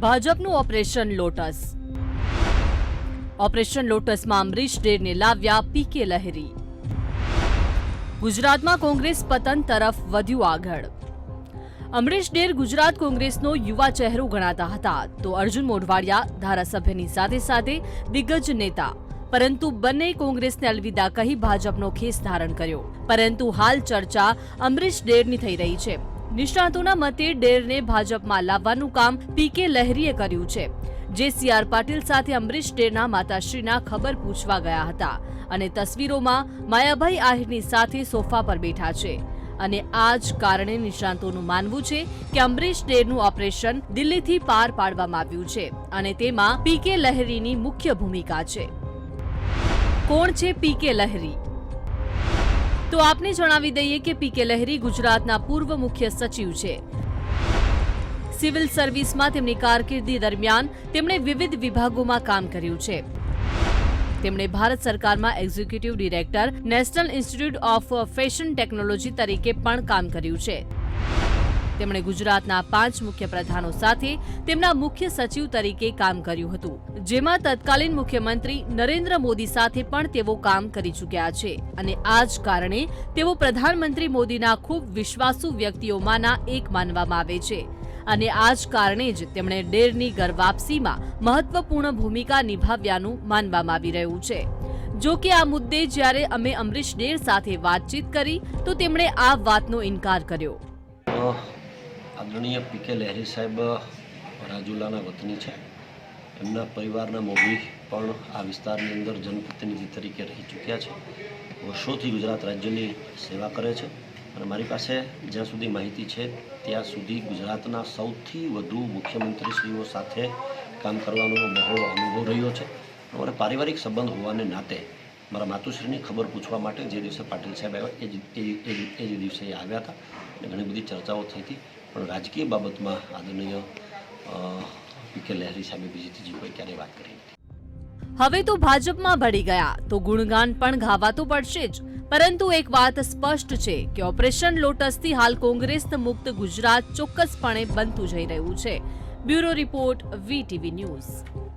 ભાજપનું operation lotus. Operation લોટસમાં અમરીશ ડેરને લાવ્યા પીકે લહેરી. ગુજરાતમાં કોંગ્રેસ પતન તરફ વધ્યું આગળ. અમરીશ ડેર ગુજરાત કોંગ્રેસનો યુવા ચહેરો ગણાતા હતા તો અર્જુન મોઢવાડિયા ધારાસભ્યની સાથે સાથે દિગ્ગજ નેતા. પરંતુ બંને કોંગ્રેસને અલવિદા કહી ભાજપનો ખેસ ધારણ કર્યો. પરંતુ હાલ ચર્ચા અમરીશ ડેરની થઈ રહી છે. નિષ્ણાતોના મતે ડેરને ભાજપમાં લાવવાનું કામ પીકે લહેરીએ કર્યું છે. જે સી આર પાટીલ સાથે અમરીશ ડેરના માતાશ્રીના ખબર પૂછવા ગયા હતા અને તસવીરોમાં માયાભાઈ આહિરની સાથે સોફા પર બેઠા છે. અને આ જ કારણે નિષ્ણાંતોનું માનવું છે કે અમરીશ ડેરનું ઓપરેશન દિલ્હીથી પાર પાડવામાં આવ્યું છે અને તેમાં પીકે લહેરીની મુખ્ય ભૂમિકા છે. કોણ છે પીકે લહેરી? તો આપને જણાવી દઈએ કે પી કે લહેરી ગુજરાતના પૂર્વ મુખ્ય સચિવ છે. સિવિલ સર્વિસમાં તેમની કારકિર્દી દરમિયાન તેમણે વિવિધ વિભાગોમાં કામ કર્યું છે. તેમણે ભારત સરકારમાં executive director national institute of fashion technology તરીકે પણ કામ કર્યું છે. તેમણે ગુજરાતના પાંચ મુખ્ય પ્રધાનો સાથે તેમના મુખ્ય સચિવ તરીકે કામ કર્યું હતું. જેમાં તત્કાલીન મુખ્યમંત્રી નરેન્દ્ર મોદી સાથે પણ તેઓ કામ કરી ચૂક્યા છે અને આ જ કારણે તેઓ પ્રધાનમંત્રી મોદીના ખૂબ વિશ્વાસુ વ્યક્તિઓમાંના એક માનવામાં આવે છે. અને આ જ કારણે જ તેમણે ડેરની ગર્વાપસીમાં મહત્વપૂર્ણ ભૂમિકા નિભાવ્યાનું માનવામાં આવી રહ્યું છે. જો કે આ મુદ્દે જ્યારે અમે અમરીશ ડેર સાથે વાતચીત કરી, તો તેમણે આ વાતનો ઇનકાર કર્યો. આદરણીય પીકે લહેરી સાહેબ રાજુલાના વતની છે. એમના પરિવારના મોભી પણ આ વિસ્તારની અંદર જનપ્રતિનિધિ તરીકે રહી ચૂક્યા છે. વર્ષોથી ગુજરાત રાજ્યની સેવા કરે છે અને મારી પાસે જ્યાં સુધી માહિતી છે, ત્યાં સુધી ગુજરાતના સૌથી વધુ મુખ્યમંત્રીશ્રીઓ સાથે કામ કરવાનો બહોળો અનુભવ રહ્યો છે. અમારે પારિવારિક સંબંધ હોવાને નાતે મારા માતુશ્રીની ખબર પૂછવા માટે જે દિવસે પાટીલ સાહેબ આવ્યા, એ એ જ દિવસે આવ્યા હતા. અને ઘણી બધી ચર્ચાઓ થઈ હતી. પણ રાજકીય બાબતમાં આદરણીય પી લહેરી સામે બીજી ત્રીજી કોઈ વાત કરી હવે તો ભાજપમાં ભળી ગયા. તો ગુણગાન પણ ગાવાતું પડશે જ. પરંતુ એક વાત સ્પષ્ટ છે કે ઓપરેશન લોટસથી હાલ કોંગ્રેસ મુક્ત ગુજરાત ચોક્કસપણે બનતું જઈ રહ્યું છે. Bureau report VTV news.